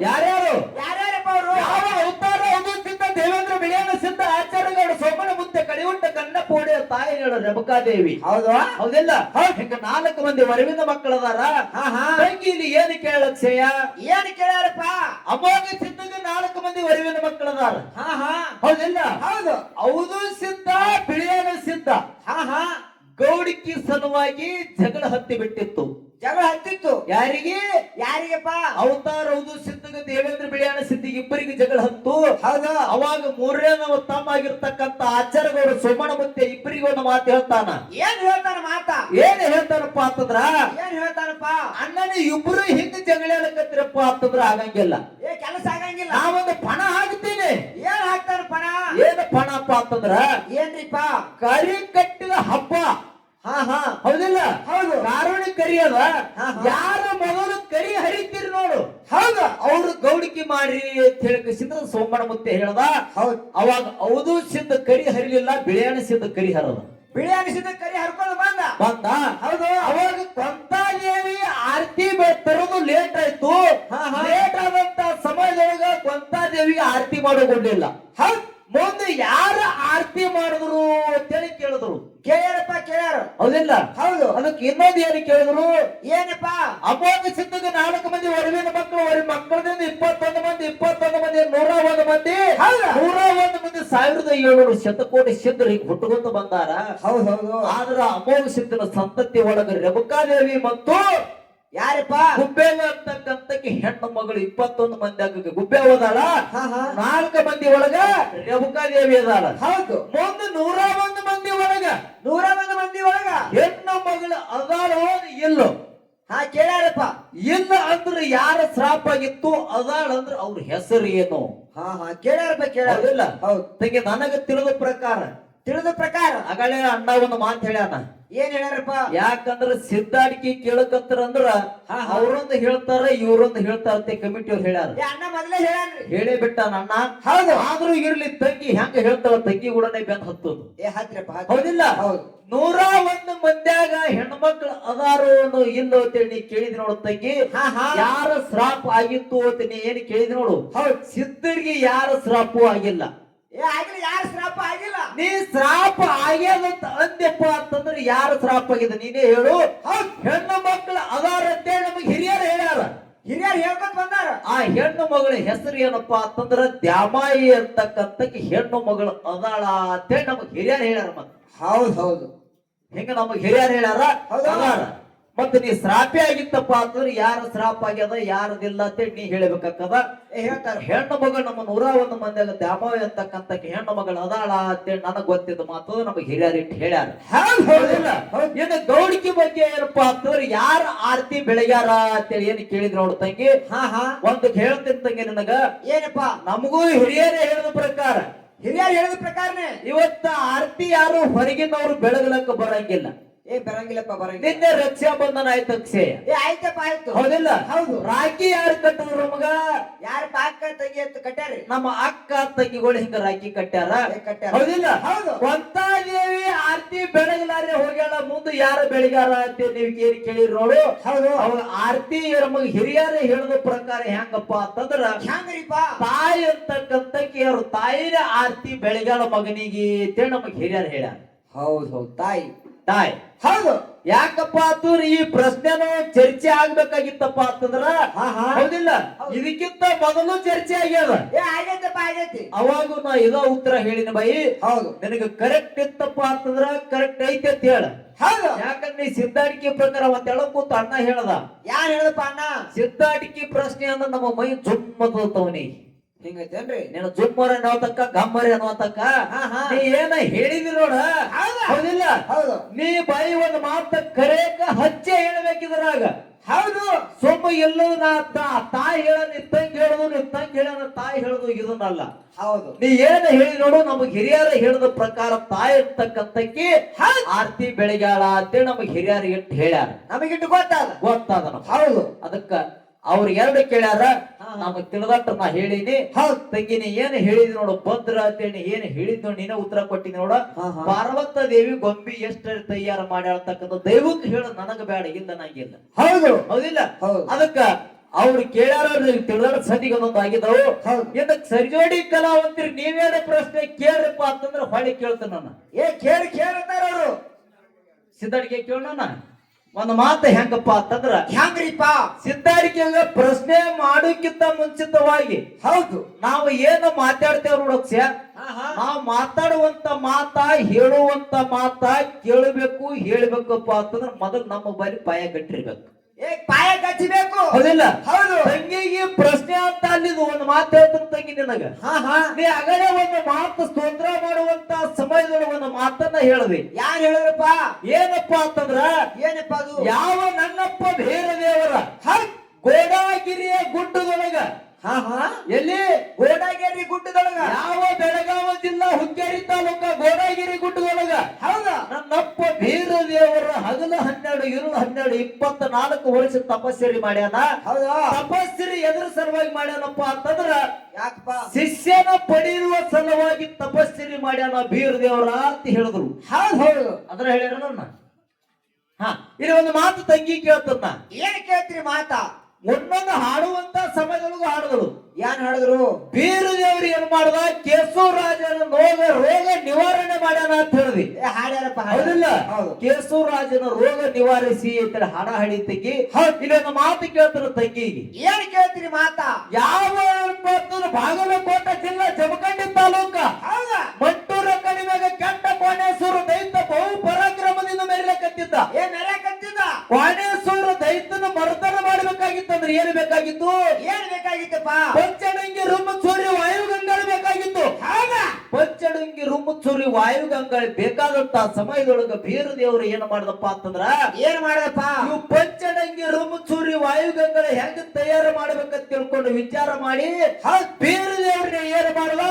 ಯಾರ್ಯಾರು?
ಯಾರ್ಯಾರಪ್ಪ ಅವರು?
ಯಾವ ಅವತಾರ ಸಿದ್ಧ ದೇವೇಂದ್ರ ಬಿಳಿಯನ ಸಿದ್ಧ ಆಚಾರ್ಯಗೌಡ ಸೋಮನ ಮುತ್ತೆ ಕಡಿಯುಂಟ ಕನ್ನಪ್ಪ ಒಡೆಯ ತಾಯಿಗಳು ರೇಣುಕಾದೇವಿ
ಹೌದು?
ಹೌದಿಲ್ಲ? ಹಿಂಗ ನಾಲ್ಕು ಮಂದಿ ವರವಿನ ಮಕ್ಕಳದಾರ.
ಹಾ ಹಾ.
ತಂಗಿ ಇಲ್ಲಿ ಏನು ಕೇಳಕ್ಷಯ
ಏನ್ ಕೇಳ್ಯಾರಪ್ಪ?
ಅಮೋಘ ಸಿದ್ಧಗೆ ನಾಲ್ಕು ಮಂದಿ ವರವಿನ ಮಕ್ಕಳದಾರ.
ಹಾ ಹಾ.
ಹೌದಿಲ್ಲ?
ಹೌದು.
ಹೌದು ಸಿದ್ಧ ಬಿಳಿಯನ ಸಿದ್ಧ.
ಹಾ ಹಾ.
ಗೌಡಿಕಿ ಸಲುವಾಗಿ ಜಗಳ ಹತ್ತಿ ಬಿಟ್ಟಿತ್ತು.
ಜಗಳ ಹತ್ತಿತ್ತು.
ಯಾರಿಗೆ?
ಯಾರಿಗಪ್ಪ?
ಅವತಾರ ಹೌದು ಸಿದ್ಧಗ ದೇವೇಂದ್ರ ಬಿಳಿಯಾಣ ಸಿದ್ಧಿಗೆ ಇಬ್ಬರಿಗೆ ಜಗಳ ಹತ್ತು.
ಹಾಗ
ಅವಾಗ ಮೂರನೇ ನಾವು ತಮ್ಮ ಆಗಿರ್ತಕ್ಕಂತ ಆಚಾರ್ಯಗೌಡ ಸೋಮಣ ಮತ್ತೆ ಇಬ್ಬರಿಗೆ ಒಂದು ಮಾತು ಹೇಳ್ತಾನ.
ಏನ್ ಹೇಳ್ತಾನ ಮಾತ?
ಏನ್ ಹೇಳ್ತಾನಪ್ಪ ಅಂತಂದ್ರ?
ಏನ್ ಹೇಳ್ತಾನಪ್ಪ?
ಅಣ್ಣನ ಇಬ್ರು ಹಿಂದೆ ಜಗಳ ಹೇಳಕತ್ತಿರಪ್ಪ ಅಂತಂದ್ರ ಆಗಂಗಿಲ್ಲ.
ಏ ಕೆಲಸ ಆಗಂಗಿಲ್ಲ.
ನಾವೊಂದು ಪಣ ಹಾಕ್ತೀನಿ.
ಏನ್ ಹಾಕ್ತಾರ ಪಣ?
ಏನ್ ಪಣಪ್ಪ ಅಂತಂದ್ರ?
ಏನ್ರಿಪ್ಪ?
ಕರಿ ಕಟ್ಟಿದ ಹಬ್ಬ. ಹೌದಿಲ್ಲ?
ಹೌದು.
ಕಾರುಣಿ ಕರಿ ಯಾರು ಮೊದಲು ಕರಿ ಹರಿತೀರಿ ನೋಡು.
ಹೌದು.
ಅವ್ರು ಗೌಡಿಕೆ ಮಾಡ್ರಿ ಅಂತ ಹೇಳಿಸಿದ್ರ ಸೋಮಣ್ಣ ಮುತ್ತೆ ಹೇಳ್ದ.
ಹೌದು.
ಅವಾಗ ಅವದು ಸಿದ್ಧ ಕರಿ ಹರಿಲಿಲ್ಲ ಬಿಳಿಯಾಣ ಸಿದ್ಧ ಕರಿ ಹರದ.
ಬಿಳಿಯಾಣ ಸಿದ್ಧ ಕರಿ ಹರ್ಕೊಂಡು ಬಂದ.
ಬಂದ?
ಹೌದು.
ಅವಾಗ ಕೊಂತಾದೇವಿ ಆರತಿ ಬೆ- ತರೋದು ಲೇಟ್ ಆಯ್ತು.
ಹಾ, ಹಾ.
ಲೇಟ್ ಆದಂತ ಸಮಯದೊಳಗ ಕೊಂತಾದೇವಿಗೆ ಆರತಿ ಮಾಡಿಕೊಂಡಿಲ್ಲ
ಹೌದು.
ಮುಂದೆ ಯಾರು ಆರತಿ ಮಾಡಿದ್ರು ಅಂತೇಳಿ ಕೇಳಿದ್ರು. ಹೌದಿಲ್ಲ?
ಹೌದು.
ಅದಕ್ಕೆ ಇನ್ನೊಂದು ಏನು ಕೇಳಿದ್ರು?
ಏನಪ್ಪ?
ಅಮೋಘ ಸಿದ್ಧಗೆ ನಾಲ್ಕು ಮಂದಿ ಒಡವಿನ ಮಕ್ಕಳು ಅವ್ರ ಮಕ್ಕಳದಿಂದ ಇಪ್ಪತ್ತೊಂದು ಮಂದಿ ಇಪ್ಪತ್ತೊಂದು ಮಂದಿ ನೂರ ಒಂದು ಮಂದಿ
ಹೌದಾ?
ನೂರ ಒಂದು ಮಂದಿ ಸಾವಿರದ ಏಳ್ನೂರು ಶತಕೋಟಿ ಸಿದ್ಧರಿಗೆ ಹುಟ್ಟುಕೊಂಡು ಬಂದಾರ.
ಹೌದು ಹೌದು.
ಆದ್ರ ಅಮೋಘ ಸಿದ್ಧನ ಸಂತತಿ ಒಳಗ ರೇಣುಕಾದೇವಿ ಮತ್ತು
ಯಾರಪ್ಪ?
ಗುಬ್ಬೆ ಅಂತಕ್ಕಂತ ಹೆಣ್ಣು ಮಗಳು ಇಪ್ಪತ್ತೊಂದು ಮಂದಿ ಆಗ ಗುಬ್ಬೆ ಹೋದಾಳ?
ಹಾ ಹಾ.
ನಾಲ್ಕು ಮಂದಿ ಒಳಗ ರೇಣುಕಾದೇವಿ ಅದಾಳ.
ಹೌದು.
ಮುಂದೆ ನೂರ ಒಂದು ಮಂದಿ ಒಳಗ.
ನೂರ ಒಂದು ಮಂದಿ ಒಳಗ?
ಹೆಣ್ಣು ಮಗಳು ಅದಾಳೋ ಇಲ್ಲೋ.
ಹಾ ಕೇಳ್ಯಾರಪ್ಪ.
ಇಲ್ಲ ಅಂದ್ರೆ ಯಾರ ಶ್ರಾಪ ಆಗಿತ್ತು ಅದಾಳ ಅಂದ್ರೆ ಅವ್ರ ಹೆಸರು ಏನು?
ಹಾ ಹಾ. ಕೇಳ್ಯಾರಪ್ಪ ಕೇಳ್ಯಾರ.
ಹೌದಿಲ್ಲ?
ಹೌದು.
ತಂಗಿ ನನಗ ತಿಳಿದ ಪ್ರಕಾರ.
ತಿಳಿದ ಪ್ರಕಾರ?
ಅಗಳೇ ಅಣ್ಣ ಒಂದು ಮಾತು ಹೇಳ್ಯಾನ.
ಏನ್ ಹೇಳ್ಯಾರಪ್ಪ?
ಯಾಕಂದ್ರ ಸಿದ್ಧಾಡಿಕೆ ಕೇಳಕತ್ತರ ಅಂದ್ರ. ಅವ್ರೊಂದು ಹೇಳ್ತಾರ ಇವ್ರೊಂದ್ ಹೇಳ್ತಾರ ಅಂತ ಕಮಿಟಿ ಅವ್ರು ಹೇಳ್ಯಾರ.
ಅಣ್ಣ ಮೊದಲೇ ಹೇಳ್ಯಾನ್ರಿ.
ಹೇಳೇ ಬಿಟ್ಟ ನನ್ನ.
ಹೌದು.
ಆದ್ರೂ ಇರ್ಲಿ ತಂಗಿ ಹೆಂಗ ಹೇಳ್ತಾಳ ತಂಗಿ ಕೂಡ ಬೆನ್ ಹತ್ತದು.
ಏ ಹತ್ರಪ್ಪ ಹತ್ರ.
ಹೌದಿಲ್ಲ?
ಹೌದು.
ನೂರ ಒಂದು ಮಂದ್ಯಾಗ ಹೆಣ್ಮಕ್ಳು ಅದಾರು ಅನ್ನೋ ಇಲ್ಲೋ ಅಂತೇಳಿ ನೀ ಕೇಳಿದ್ ನೋಡು ತಂಗಿ. ಯಾರ ಶ್ರಾಪ ಆಗಿತ್ತು ಅಂತ ನೀ ಏನ್ ಕೇಳಿದ್ ನೋಡು.
ಹೌದು.
ಸಿದ್ಧರಿಗೆ ಯಾರ ಶ್ರಾಪು ಆಗಿಲ್ಲ.
ಏ ಆಗಿಲ್ಲ ಯಾರ ಶ್ರಾಪ ಆಗಿಲ್ಲ
ನೀ ಶ್ರಾಪ ಆಗ್ಯದಂತ ಅಂದ್ಯಪ್ಪ ಅಂತಂದ್ರೆ ಯಾರು ಶ್ರಾಪ ಆಗಿದೆ ನೀನೇ ಹೇಳು. ಹೆಣ್ಣು ಮಕ್ಕಳು ಅದಾರ ಅಂತೇಳಿ ನಮಗೆ ಹಿರಿಯರು ಹೇಳ್ಯಾರ.
ಹಿರಿಯರು ಹೇಳ್ಕೊಂಡ್ ಬಂದಾರ.
ಆ ಹೆಣ್ಣು ಮಗಳ ಹೆಸರು ಏನಪ್ಪಾ ಅಂತಂದ್ರ ದ್ಯಾಮಾಯಿ ಅಂತಕ್ಕಂತ ಹೆಣ್ಣು ಮಗಳು ಅದಾಳ ಅಂತೇಳಿ ನಮಗ್ ಹಿರಿಯರು ಹೇಳ್ಯಾರ ಮತ್ತೆ.
ಹೌದು ಹೌದು.
ಹಿಂಗ ನಮಗೆ ಹಿರಿಯರು ಹೇಳ್ಯಾರ?
ಹೌದಾ?
ಅದಾಳ. ಮತ್ತ ನೀ ಶ್ರಾಪಿ ಆಗಿತ್ತಪ್ಪ ಅಂತಂದ್ರೆ ಯಾರು ಶ್ರಾಪ ಆಗ್ಯದ ಯಾರದಿಲ್ಲ ಅಂತ ನೀ ಹೇಳ್ಬೇಕಾಗ್ತದ?
ಹೇಳ್ತಾರೆ.
ಹೆಣ್ಣು ಮಗಳು ನಮ್ಮ ನೂರ ಒಂದು ಮಂದಿಯಾಗ ದ್ಯಾಮವ್ಯ ಅಂತಕ್ಕಂತ ಹೆಣ್ಣು ಮಗಳು ಅದಾಳ ಅಂತೇಳಿ ನನಗ್ ಗೊತ್ತಿದ್ದ ಮಾತು ನಮಗ್ ಹಿರಿಯರಿಟ್ಟು ಹೇಳ್ಯಾರ.
ಏನು
ಹೌದಿಲ್ಲ. ಇನ್ನು ಗೌಡಿಕೆ ಬಗ್ಗೆ ಏನಪ್ಪಾ ಅಂತಂದ್ರೆ ಯಾರ ಆರತಿ ಬೆಳಗ್ಯಾರ ಅಂತೇಳಿ ಏನ್ ಕೇಳಿದ್ರು ಅವಳು ತಂಗಿ?
ಹಾ ಹಾ.
ಒಂದು ಹೇಳ್ತೀನಿ ತಂಗಿ ನಿನಗ.
ಏನಪ್ಪ?
ನಮಗೂ ಹಿರಿಯರೇ ಹೇಳಿದ ಪ್ರಕಾರ.
ಹಿರಿಯರು ಹೇಳಿದ ಪ್ರಕಾರನೇ?
ಇವತ್ತ ಆರತಿ ಯಾರು ಹೊರಗಿನವ್ರು ಬೆಳಗಲಕ್ಕ ಬರಂಗಿಲ್ಲ.
ಏ ಬರಂಗಿಲ್ಲಪ್ಪ ಬರಂಗಿಲ್ಲ.
ನಿನ್ನೆ ರಕ್ಷಾ ಬಂಧನ ಆಯ್ತು ಅಕ್ಷಯ.
ಏ ಆಯ್ತಪ್ಪ ಆಯ್ತು.
ಹೌದಿಲ್ಲ?
ಹೌದು.
ರಾಖಿ ಯಾರು ಕಟ್ಟಿದ್ರು ನಮಗ?
ಯಾರು ಅಕ್ಕ ತಂಗಿ ಅಂತ ಕಟ್ಟಾರಿ
ನಮ್ಮ ಅಕ್ಕ ತಂಗಿಗಳು ಹಿಂಗ ರಾಖಿ ಕಟ್ಟ್ಯಾರ ಹೌದಿಲ್ಲ?
ಹೌದು.
ಕೊಂತಾದೇವಿ ಆರತಿ ಬೆಳಗಲಾರೆ ಹೋಗ್ಯಾಳ ಮುಂದೆ ಯಾರು ಬೆಳಗಾರ ಅಂತ ನೀವು ಕೇಳಿ ಕೇಳಿ ನೋಡು.
ಹೌದು.
ಅವಾಗ ಆರತಿ ನಮಗ್ ಹಿರಿಯರ ಹೇಳಿದ ಪ್ರಕಾರ ಹೆಂಗಪ್ಪ ಅಂತಂದ್ರ
ಹೆಂಗ್ರಿಪ್ಪ?
ತಾಯಿ ಅಂತಕ್ಕಂತ ಕೇಳ ತಾಯಿನ ಆರತಿ ಬೆಳಗಾಳ ಮಗನಿಗೆ ಅಂತೇಳಿ ನಮಗ್ ಹಿರಿಯರು ಹೇಳ
ಹೌದು ಹೌದು. ತಾಯಿ.
ತಾಯಿ.
ಹೌದು.
ಯಾಕಪ್ಪ ಅಂತಂದ್ರ ಈ ಪ್ರಶ್ನೆನೂ ಚರ್ಚೆ ಆಗ್ಬೇಕಾಗಿತ್ತಪ್ಪ ಅಂತಂದ್ರ ಹೌದಿಲ್ಲ. ಇದಕ್ಕಿಂತ ಮೊದಲು ಚರ್ಚೆ ಆಗ್ಯದ.
ಏ ಆಗೈತಪ್ಪ ಆಗೈತಿ.
ಅವಾಗೂ ನಾ ಇದೋ ಉತ್ತರ ಹೇಳಿನ ಬೈ
ಹೌದು.
ನಿನಗೆ ಕರೆಕ್ಟ್ ಇತ್ತಪ್ಪ ಅಂತಂದ್ರ ಕರೆಕ್ಟ್ ಐತೆ ಅಂತ ಹೇಳ.
ಹೌದು.
ಯಾಕಂದ್ರೆ ನೀ ಸಿದ್ಧಾಟಿಕೆ ಪ್ರಕಾರ ಒಂದ್ ಕೂತ ಅಣ್ಣ ಹೇಳದ.
ಯಾರು ಹೇಳದಪ್ಪ ಅಣ್ಣ?
ಸಿದ್ಧಾಟಿಕೆ ಪ್ರಶ್ನೆ ಅಂದ್ರೆ ನಮ್ಮ ಮೈ ಜುಮ್ಮತವನಿ
ಹಿಂಗೈತೇನ್ರಿ?
ನಿನ್ನ ಜುಮ್ಮರ ಅನ್ನೋತಕ್ಕ ಗಮ್ಮರಿ ಅನ್ನೋತಕ್ಕ
ಹಾ ಹಾ.
ನೀ ಏನ ಹೇಳಿದಿ ನೋಡ?
ಹೌದಾ?
ಹೌದಿಲ್ಲ?
ಹೌದು.
ನೀ ಬಾಯಿ ಒಂದು ಮಾತ ಕರೆಯಕ ಹಚ್ಚೆ ಹೇಳ್ಬೇಕಿದ್ರಾಗ.
ಹೌದು.
ಸೊಮ್ಮ ಎಲ್ಲೂ ನಾ ತಾಯಿ ಹೇಳ ನಿತ್ತಂಗ್ ಹೇಳುದು ನಿತ್ತಂಗ್ ಹೇಳ ತಾಯಿ ಹೇಳುದು ಇದನ್ನಲ್ಲ.
ಹೌದು.
ನೀ ಏನ ಹೇಳಿ ನೋಡು ನಮಗ್ ಹಿರಿಯರ ಹೇಳಿದ ಪ್ರಕಾರ ತಾಯಿ ಇರ್ತಕ್ಕಂತಕ್ಕಿ ಆರ್ತಿ ಬೆಳಗ್ಯಾಳ ಅಂತೇಳಿ ನಮಗ್ ಹಿರಿಯರ್ ಇಟ್ಟು ಹೇಳ್ಯಾರ.
ನಮಗಿಟ್ಟು ಗೊತ್ತಾದ.
ಗೊತ್ತಾದ
ಹೌದು.
ಅದಕ್ಕ ಅವ್ರ ಎರಡು ಕೇಳ್ಯಾರ. ನಮಗ್ ತಿಳಿದಟ್ಟ ನಾ ಹೇಳಿನಿ. ತಂಗಿ ನೀ ಏನ್ ಹೇಳಿದ್ ನೋಡು ಬಂದ್ರ ಅಂತೇಳಿ ಏನ್ ಹೇಳಿದ್ ನೋಡಿ ನೀನ ಉತ್ತರ ಕೊಟ್ಟಿದ್ ನೋಡ. ಪಾರ್ವತ ದೇವಿ ಗೊಂಬಿ ಎಷ್ಟ ತಯಾರ ಮಾಡ್ಯಾಳ್ತಕ್ಕಂಥ ದೈವಕ್ಕೆ ಹೇಳ ನನಗ ಬೇಡ ಇಲ್ಲ ನಂಗಿಲ್ಲ
ಹೌದು.
ಹೌದಿಲ್ಲ?
ಹೌದು.
ಅದಕ್ಕ ಅವ್ರು ಕೇಳ್ಯಾರ ತಿಳಿದಾಡ ಸದಿಗೆ ಒಂದೊಂದು
ಆಗಿದ್ದವು
ಇದಕ್ ಸರಿಜೋಡಿ ಕಲಾವಂತರಿ ನೀವೇನ ಪ್ರಶ್ನೆ ಕೇಳ್ರಪ್ಪ ಅಂತಂದ್ರ ಹೊಳಿ ಕೇಳ್ತಾನ ನಾನು.
ಏ ಕೇಳಿ ಕೇಳ್ತಾರ ಅವರು.
ಸಿದ್ಧಾಡಿಕೆ ಕೇಳೋಣ ಒಂದು ಮಾತು ಹೆಂಗಪ್ಪ ಅಂತಂದ್ರ
ಹ್ಯಾಂಗ್ರಿಪ್ಪ
ಸಿದ್ಧಾರಿಕೆ ಪ್ರಶ್ನೆ ಮಾಡೋಕ್ಕಿಂತ ಮುಂಚಿತವಾಗಿ
ಹೌದು.
ನಾವು ಏನು ಮಾತಾಡ್ತೇವ್ ನೋಡಕ್
ಹಾ ಹಾ.
ನಾವು ಮಾತಾಡುವಂತ ಮಾತ ಹೇಳುವಂತ ಮಾತ ಕೇಳಬೇಕು ಹೇಳ್ಬೇಕಪ್ಪ ಅಂತಂದ್ರ ಮೊದಲು ನಮ್ಮ ಬಳಿ ಪಾಯ ಗಟ್ಟಿರ್ಬೇಕು.
ಏ ಪಾಯ ಕಚ್ಚಬೇಕು
ಹೌದಿಲ್ಲ.
ಹೌದು.
ತಂಗಿಗೆ ಪ್ರಶ್ನೆ ಅಂತ ಅಲ್ಲಿದು ಒಂದು ಮಾತು ಹೇಳ್ತಂತ ತಂಗಿ ನಿನಗ. ನೀ ಅಗಲೇ ಒಂದು ಮಾತು ಸ್ತೋತ್ರ ಮಾಡುವಂತ ಸಮಯದಲ್ಲಿ ಒಂದು ಮಾತನ್ನ ಹೇಳಿದೆ
ಯಾರು ಹೇಳಿದ್ರಪ್ಪ
ಏನಪ್ಪ ಅಂತಂದ್ರ
ಏನಪ್ಪ ಅದು?
ಯಾವ ನನ್ನಪ್ಪ ಭೇರ ದೇವರ ಗೋಡಾಗಿರಿಯ ಗುಡ್ಡದೊಳಗ. ಎಲ್ಲಿ?
ಗೋಡಾಗಿರಿ ಗುಡ್ಡದೊಳಗ.
ಯಾವ ಬೆಳಗಾವ ಜಿಲ್ಲಾ ಹುಕ್ಕೇರಿ ತಾಲೂಕ ಗೋಡಾಗಿರಿ ಗುಡ್ಡದೊಳಗ. ಬೀರ ಹಗಲು ಹನ್ನೆರಡು ಇರುಳು ಹನ್ನೆರಡು ಇಪ್ಪತ್ತ ನಾಲ್ಕು ವರ್ಷ ತಪಸ್ಸಿರಿ ಮಾಡ್ಯಾನ. ತಪಸ್ಸಿರಿ ಎದುರು ಸಲುವಾಗಿ ಮಾಡ್ಯಾನಪ್ಪ ಅಂತಂದ್ರ
ಯಾಕಪ್ಪ?
ಶಿಷ್ಯನ ಪಡೆಯುವ ಸಲುವಾಗಿ ತಪಸ್ಸಿರಿ ಮಾಡ್ಯಾನ ಬೀರ ದೇವರ ಅಂತ ಹೇಳಿದ್ರು.
ಹೌದ್ ಹೌದು.
ಅದ್ರ ಹೇಳ್ಯಾರ ನನ್ನ. ಹಾ ಇಲ್ಲಿ ಒಂದು ಮಾತು ತಂಗಿ ಕೇಳ್ತದ
ಏನ್ ಕೇಳ್ತೀರಿ ಮಾತಾ?
ಒಂದೊಂದು ಹಾಡುವಂತ ಸಮಯದೊಳಗೂ ಹಾಡಿದಳು.
ಏನ್ ಹಾಡಿದ್ರು?
ಬೀರು ದೇವ್ರು ಏನ್ ಮಾಡ್ದ? ಕೇಸೂರಾಜನ ರೋಗ ರೋಗ ನಿವಾರಣೆ ಮಾಡ್ಯಾನ ಅಂತ ಹೇಳಿದ್ವಿ
ಹಾಡ್ಯಾರಪ್ಪ ಹಾಡ್ಯಾರ.
ಹೌದಿಲ್ಲ?
ಹೌದು.
ಕೇಸೂರಾಜನ ರೋಗ ನಿವಾರಿಸಿ ಅಂತ ಹಾಡ ಹಾಡಿ ತಂಗಿ ಇಲ್ಲಿ ಒಂದು ಮಾತು ಕೇಳ್ತಾರ ತಂಗಿಗೆ.
ಏನ್ ಕೇಳ್ತೀರಿ ಮಾತಾ?
ಯಾವ ಭಾಗವ ಬಾಗಲಕೋಟೆ ಬೇಕಾಗಿತ್ತು.
ಏನ್ ಬೇಕಾಗಿತ್ತಪ್ಪ?
ಪಂಚಡಂಗಿ ವಾಯು ಗಂಕೇಳಿ ಬೇಕಾಗಿತ್ತು.
ಹೌದಾ?
ಪಂಚಡಂಗಿ ವಾಯು ಗಂಕಳಿ ಬೇಕಾದಂತ ಸಮಯದೊಳಗ ಬೇರು ದೇವರು ಏನ್ ಮಾಡದಪ್ಪ ಅಂತಂದ್ರ
ಏನ್ ಮಾಡದಪ್ಪ?
ನೀವು ಪಂಚಡಂಗಿ ರುಮ್ಮಚೂರಿ ವಾಯುಗಂಗಳ ಹೆಂಗ್ ತಯಾರು ಮಾಡ್ಬೇಕಂತ ತಿಳ್ಕೊಂಡು ವಿಚಾರ ಮಾಡಿ ಬೇರು ದೇವ್ರನ್ನ ಏನ್ ಮಾಡಲ್ಲ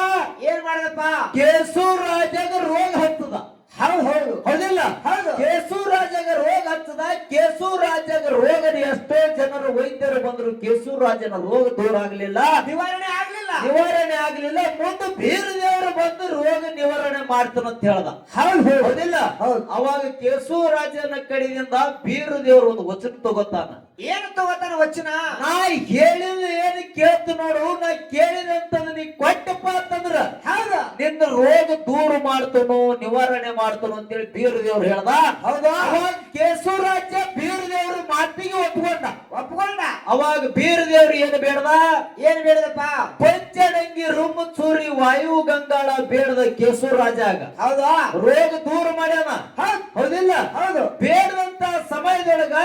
ಏನ್ ಮಾಡದಪ್ಪ?
ಕೇಸೂರ್ ರಾಜಾಗ ರೋಗ ಹತ್ತದ
ಹೌದ್ ಹೌದು
ಹೌದಿಲ್ಲ
ಹೌದು
ಕೇಸೂರ್ ರಾಜಾಗ ರೋಗ ಹತ್ತದ ಕೇಸೂರ್ ರಾಜಾಗ ರೋಗದ ಎಷ್ಟೋ ಜನರು ವೈದ್ಯರು ಬಂದ್ರು ರಾಜನ ರೋಗ ದೂರ ಆಗ್ಲಿಲ್ಲ
ನಿವಾರಣೆ ಆಗ್ಲಿಲ್ಲ.
ನಿವಾರಣೆ ಆಗ್ಲಿಲ್ಲ. ಮುಂದೆ ಬೀರ ನಿವಾರಣೆ ಮಾಡ್ತಾನಂತ ಹೇಳ್ದ.
ಹೌದು
ಹೌದಿಲ್ಲ?
ಹೌದು.
ಅವಾಗ ಕೇಸೂರ್ ರಾಜನ ಕಡೆಯಿಂದ ಬೀರ ದೇವರು ಒಂದು ವಚನ ತಗೋತಾನ.
ಏನು ತಗೋತಾನ ವಚನ?
ನಾ ಹೇಳಿದ ಏನು ಕೇಳ್ತ ನೋಡು ನಾ ಅಂತ ನೀ ಕೊಟ್ಟಪ್ಪ ಅಂತಂದ್ರ.
ಹೌದ.
ನಿನ್ನ ರೋಗ ದೂರ ಮಾಡ್ತನು ನಿವಾರಣೆ ಮಾಡ್ತನು ಅಂತೇಳಿ ಬೀರ ದೇವ್ರು ಹೇಳ್ದ.
ಹೌದಾ.
ಅವಾಗ ರಾಜ ರಾಜ್ಯ ಬೀರ ದೇವ್ರ ಮಾತಿಗೆ ಒಪ್ಕೊಂಡ.
ಒಪ್ಕೊಂಡ.
ಅವಾಗ ಬೀರ ದೇವ್ರು ಏನು ಬೇಡದ?
ಏನ್ ಬೇಡದಪ್ಪ?
ಪಂಚಡಂಗಿ ರುಮ್ ಚೂರಿ ವಾಯು ಗಂಗಾಳ ಬೇಡದ ಕೇಸೂರ್ ರಾಜ. ಆಗ
ಹೌದಾ?
ರೋಗ ದೂರ ಮಾಡ್ಯಾನ.
ಹೌದ್.
ಹೌದಿಲ್ಲ?
ಹೌದು.
ಬೇಡದಂತ ಸಮಯದೊಳಗ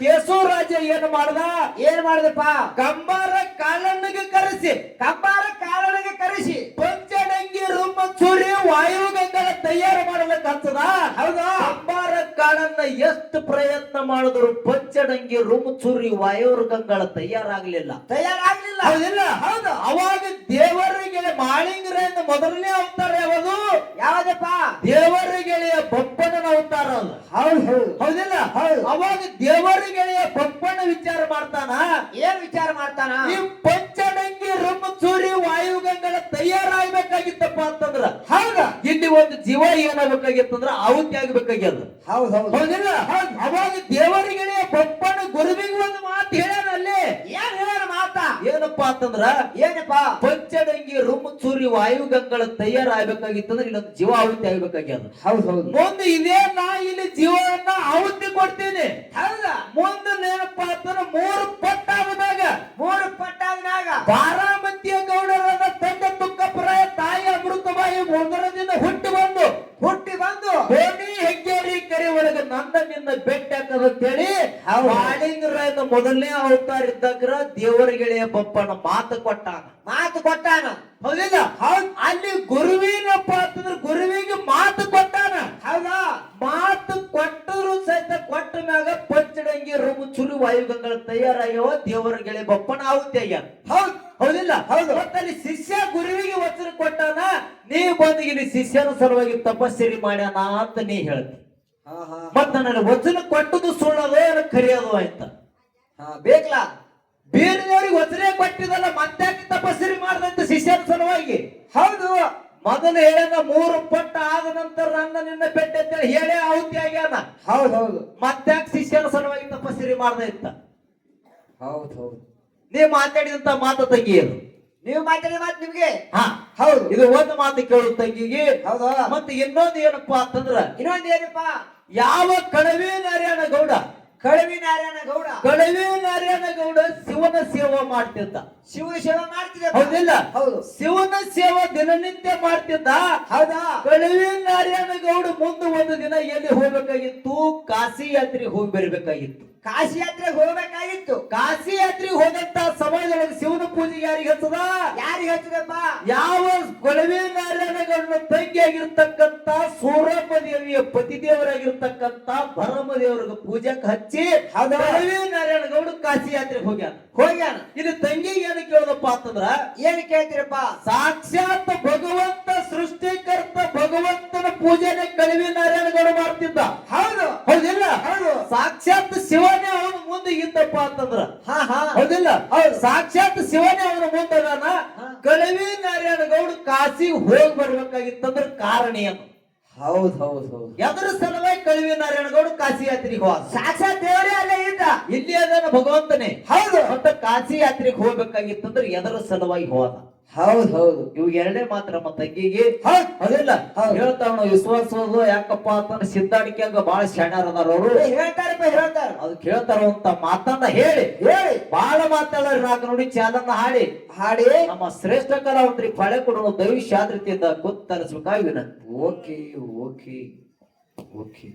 ಕೇಸೂರ್ ರಾಜ ಏನು ಮಾಡ್ದ?
ಏನ್ ಮಾಡಿದಪ್ಪ?
ಕಂಬಾರ ಕಾಲಣ್ಣಗೆ ಕರೆಸಿ.
ಕಂಬಾರ ಕಾಲಣ್ಣಗೆ ಕರೆಸಿ.
ಪಂಚಡಂಗಿ ರುಮ್ಮ ಚೂರಿ ವಾಯು ಗಂಗಾಳ ತಯಾರು ಮಾಡಬೇಕಾಗ್ತದ
ಹೌದಾ.
ಕಂಬಾರ ಕಾಳನ್ನ ಎಷ್ಟು ಪ್ರಯತ್ನ ಮಾಡಿದ್ರು ಪಂಚಡಂಗಿ ರುಮ್ ಚೂರಿ ವಾಯುರ್ಗಂಗಳ ಗಂಗಾಳ ತಯಾರಾಗ್ಲಿಲ್ಲ.
ತಯಾರಾಗ್ಲಿಲ್ಲ.
ಹೌದಿಲ್ಲ?
ಹೌದು.
ಅವಾಗ ದೇವರಿಗೆ ಮಾಳಿಂಗ್ರೆ ಮೊದಲನೇ ಅವತಾರ ಯಾವುದು?
ಯಾವದಪ್ಪ?
ದೇವರ ಗೆಳೆಯ ಅವತಾರ ಅದು
ಹೌದ್ ಹೌದು.
ಹೌದಿಲ್ಲ?
ಹೌದು.
ಅವಾಗ ದೇವರಿಗೆಳೆಯ ಬಪ್ಪಣ್ಣ ವಿಚಾರ ಮಾಡ್ತಾನ?
ಏನ್ ವಿಚಾರ ಮಾಡ್ತಾನ?
ಈ ಪಂಚಡಂಗಿ ರುಮ್ ಚೂರಿ ವಾಯುಗಂಗಳ ತಯಾರಾಗಬೇಕಾಗಿತ್ತಪ್ಪ ಅಂತಂದ್ರ.
ಹೌದ?
ಇಲ್ಲಿ ಒಂದು ಜೀವ ಏನಾಗಬೇಕಾಗಿತ್ತಂದ್ರ ಆಹುತಿ ಆಗ್ಬೇಕಾಗ್ಯದ.
ಹೌದ್ ಹೌದು.
ಹೌದಿಲ್ಲ? ಅವಾಗ ದೇವರ ಗೆಳೆಯ ಬಪ್ಪಣ್ಣ ಗುರುವಿಗೆ ಒಂದು ಮಾತು ಹೇಳ್ಯಾನ ಅಲ್ಲಿ.
ಏನ್ ಹೇಳ
ಏನಪ್ಪಾ ಅಂತಂದ್ರ
ಏನಪ್ಪಾ?
ಪಂಚಡಂಗಿ ರುಮ್ ಚೂರಿ ವಾಯುಗಂಗಳ ತಯಾರಾಗಬೇಕಾಗಿತ್ತಂದ್ರೆ ಇಲ್ಲೊಂದು ಜೀವ ಆಹುತಿ ಆಗ್ಬೇಕಾಗ್ಯದ.
ಹೌದು ಹೌದು.
ಮುಂದೆ ಇದೇ ನಾ ಇಲ್ಲಿ ಜೀವನ ಆಹುತಿ ಕೊಡ್ತೀನಿ.
ಹೌದಾ?
ಮುಂದೆ ಏನಪ್ಪಾ ಅಂತಂದ್ರೆ ಮೂರು ಪಟ್ಟಾಗದಾಗ
ಮೂರು ಪಟ್ಟಾದಾಗ
ಬಾರಾಮತಿಯ ಗೌಡರನ್ನ ತಂದೆ ತುಕ್ಕಪುರಾಯ ತಾಯಿ ಅಮೃತಬಾಯಿ ಮುಂದರದಿಂದ ಹುಟ್ಟಿ ಬಂದು.
ಹುಟ್ಟಿ ಬಂದು?
ಕೋಣಿ ಹೆಗ್ಗೇರಿ ಕರೆ ಒಳಗೆ ನನ್ನ ನಿನ್ನ ಬೆಟ್ಟ ಮಾಳಿಂಗರಾಯನ ಮೊದಲನೇ ಅವತಾರ ಇದ್ದಾಗ ದೇವರಿಗೆಳೆಯ ಬಪ್ಪನ ಮಾತು ಕೊಟ್ಟಾನ.
ಮಾತು ಕೊಟ್ಟಾನ.
ಹೌದಿಲ್ಲ? ಹೌದ್. ಅಲ್ಲಿ ಗುರುವಿನಪ್ಪ ಅಂತಂದ್ರೆ ಗುರುವಿಗೆ ಮಾತು ಕೊಟ್ಟಾನ.
ಹೌದಾ?
ಮಾತು ಕೊಟ್ಟರು ಸಹಿತ ಕೊಟ್ಟ ಮ್ಯಾಗ ಪಂಚಡಂಗಿ ರುಮು ಚುರು ವಾಯುಗಂಗಳ ತಯಾರಾಗ್ಯವ ದೇವರ ಗೆಳೆಯ ಬಪ್ಪನ ಆಗುತ್ತೆ ಅಯ್ಯ
ಹೌದ್.
ಹೌದಿಲ್ಲ?
ಹೌದು.
ಮತ್ತಲ್ಲಿ ಶಿಷ್ಯ ಗುರುವಿಗೆ ವಚನ ಕೊಟ್ಟಾನ ನೀ ಬಂದಿಗೆ ಶಿಷ್ಯನ ಸಲುವಾಗಿ ತಪಸ್ಸರಿ ಮಾಡ್ಯಾನ ಅಂತ ನೀ ಹೇಳ್ತಿ. ಮತ್ತ ನನಗೆ ವಚನ ಕೊಟ್ಟದು ಸುಳ್ಳದು ಕರೆಯೋದು
ಆಯ್ತ? ಬೇಕಲ್ಲ
ಬೇರೆಯವ್ರಿಗೆ ವಚನ ಕೊಟ್ಟಿದಲ್ಲ ಮತ್ತೆ ತಪಸ್ಸರಿ ಮಾಡದಂತ ಶಿಷ್ಯನ ಸಲುವಾಗಿ?
ಹೌದು.
ಮೊದಲು ಹೇಳಿದ ಮೂರು ಪಟ್ಟ ಆದ ನಂತರ ನನ್ನ ನಿನ್ನ ಬೆಟ್ಟ ಅಂತೇಳಿ ಹೇಳೇ ಆಹುತಿ ಆಗ್ಯಾನ.
ಹೌದ್ ಹೌದು.
ಮತ್ತೆ ಶಿಷ್ಯನ ಸಲುವಾಗಿ ತಪಸ್ಸರಿ ಮಾಡದ ಇತ್ತ
ಹೌದು ಹೌದು.
ನೀವ್ ಮಾತಾಡಿದಂತ ಮಾತು ತಂಗಿಯರು
ನೀವು ಮಾತಾಡಿದ ಮಾತು ನಿಮ್ಗೆ?
ಹಾ.
ಹೌದು.
ಇದು ಒಂದು ಮಾತು ಕೇಳು ತಂಗಿಗೆ.
ಹೌದಾ.
ಮತ್ತೆ ಇನ್ನೊಂದು ಏನಪ್ಪಾ ಅಂತಂದ್ರ
ಇನ್ನೊಂದು ಏನಪ್ಪ?
ಯಾವ ಕಣವೇ ನಾರಾಯಣ ಗೌಡ
ಕಳವಿ ನಾರಾಯಣ ಗೌಡ.
ಕಳವಿ ನಾರಾಯಣ ಗೌಡ ಶಿವನ ಸೇವಾ ಮಾಡ್ತಿದ್ದ.
ಶಿವನ ಸೇವಾ ಮಾಡ್ತಿದ್ದ
ಹೌದಿಲ್ಲ?
ಹೌದು.
ಶಿವನ ಸೇವಾ ದಿನನಿತ್ಯ ಮಾಡ್ತಿದ್ದ.
ಹೌದಾ?
ಕಳವಿ ನಾರಾಯಣ ಗೌಡ ಮುಂದೆ ಒಂದು ದಿನ ಎಲ್ಲಿ ಹೋಗ್ಬೇಕಾಗಿತ್ತು? ಕಾಶಿ ಯಾತ್ರೆ ಹೋಗಿ ಬರ್ಬೇಕಾಗಿತ್ತು
ಕಾಶಿ ಯಾತ್ರೆಗೆ ಹೋಗ್ಬೇಕಾಗಿತ್ತು.
ಕಾಶಿ ಯಾತ್ರೆ ಹೋದಂತ ಸಮಯದೊಳಗೆ ಶಿವನ ಪೂಜೆ ಯಾರಿಗೆ ಹಚ್ಚದ?
ಯಾರಿಗೆ ಹಚ್ಚದಪ್ಪ?
ಯಾವ ಕೊಳವೆ ನಾರಾಯಣಗಳನ್ನ ತಂಗಿಯಾಗಿರ್ತಕ್ಕಂತ ಸೂರಮ್ಮ ದೇವಿಯ ಪತಿ ದೇವರಾಗಿರ್ತಕ್ಕಂತ ಭರಮ ದೇವರಿಗೆ ಪೂಜಕ್ಕೆ ಹಚ್ಚಿ
ಹೌದಾ?
ಹದವಿ ನಾರಾಯಣ ಗೌಡ ಕಾಶಿ ಯಾತ್ರೆಗೆ ಹೋಗ್ಯಾನ.
ಹೋಗ್ಯಾನ.
ಇದು ತಂಗಿ ಏನ್ ಕೇಳೋದಪ್ಪ ಅಂತಂದ್ರ
ಏನ್ ಕೇಳ್ತೀರಪ್ಪ?
ಸಾಕ್ಷಾತ್ ಭಗವಂತ ಸೃಷ್ಟಿಕರ್ತ ಭಗವಂತನ ಪೂಜೆನೆ ಕಳವಿ ನಾರಾಯಣಗೌಡ ಮಾಡ್ತಿದ್ದ.
ಹೌದು.
ಹೌದಿಲ್ಲ?
ಹೌದು.
ಸಾಕ್ಷಾತ್ ಶಿವನೇ ಅವನ ಮುಂದೆ ಇದ್ದಪ್ಪ ಅಂತಂದ್ರ.
ಹಾ ಹಾ.
ಹೌದಿಲ್ಲ?
ಹೌದು.
ಸಾಕ್ಷಾತ್ ಶಿವನೇ ಅವನ
ಮುಂದೆ
ಕಳವಿ ನಾರಾಯಣ ಗೌಡ ಕಾಶಿ ಹೋಗಿ ಬರ್ಬೇಕಾಗಿತ್ತಂದ್ರ ಕಾರಣ ಏನು?
ಹೌದ್ ಹೌದ್ ಹೌದ್.
ಎದರ ಸಲುವಾಗಿ ಕಳವಿ ನಾರಾಯಣಗೌಡ ಕಾಶಿ ಯಾತ್ರೆಗೆ ಹೋದ.
ಸಾಕ್ಷಾತ್ ದೇವರೇ ಅಲ್ಲೇ ಇದ್ದ.
ಇಲ್ಲಿ ಅದನ್ನ ಭಗವಂತನೇ.
ಹೌದು.
ಮತ್ತೆ ಕಾಶಿ ಯಾತ್ರೆಗೆ ಹೋಗ್ಬೇಕಾಗಿತ್ತಂದ್ರೆ ಎದರ ಸಲುವಾಗಿ ಹೋದ.
ಹೌದ್. ಹೌದು.
ಇವು ಎರಡೇ ಮಾತ್ರ ನಮ್ಮ ತಂಗಿಗೆ ಅದಿಲ್ಲ. ಹೇಳ್ತಾವ ವಿಶ್ವಾಸೋದು ಯಾಕಪ್ಪ ಅಂತಂದ್ರೆ ಸಿದ್ಧಾಡಿಕೆಯಾಗ ಬಹಳ ಶಾಣ್ಯಾರ ಅದಾರ ಅವರು.
ಹೇಳ್ತಾರಪ್ಪ ಹೇಳ್ತಾರ
ಅದು ಕೇಳ್ತಾರ ಅಂತ ಮಾತನ್ನ ಹೇಳಿ.
ಹೇಳಿ.
ಬಹಳ ಮಾತಾಡೋರು ನಾಲ್ಕು ನೋಡಿ ಚಾದನ್ನ ಹಾಡಿ.
ಹಾಡಿ.
ನಮ್ಮ ಶ್ರೇಷ್ಠ ಕಲಾವಂತರಿ ಫಳೆ ಕೊಡೋ ದೈವಿ ಶಾದ್ರತೆಯಿಂದ ಗೊತ್ತರಿಸ್ಬೇಕಾಗಿ
ಓಕೆ ಓಕೆ ಓಕೆ.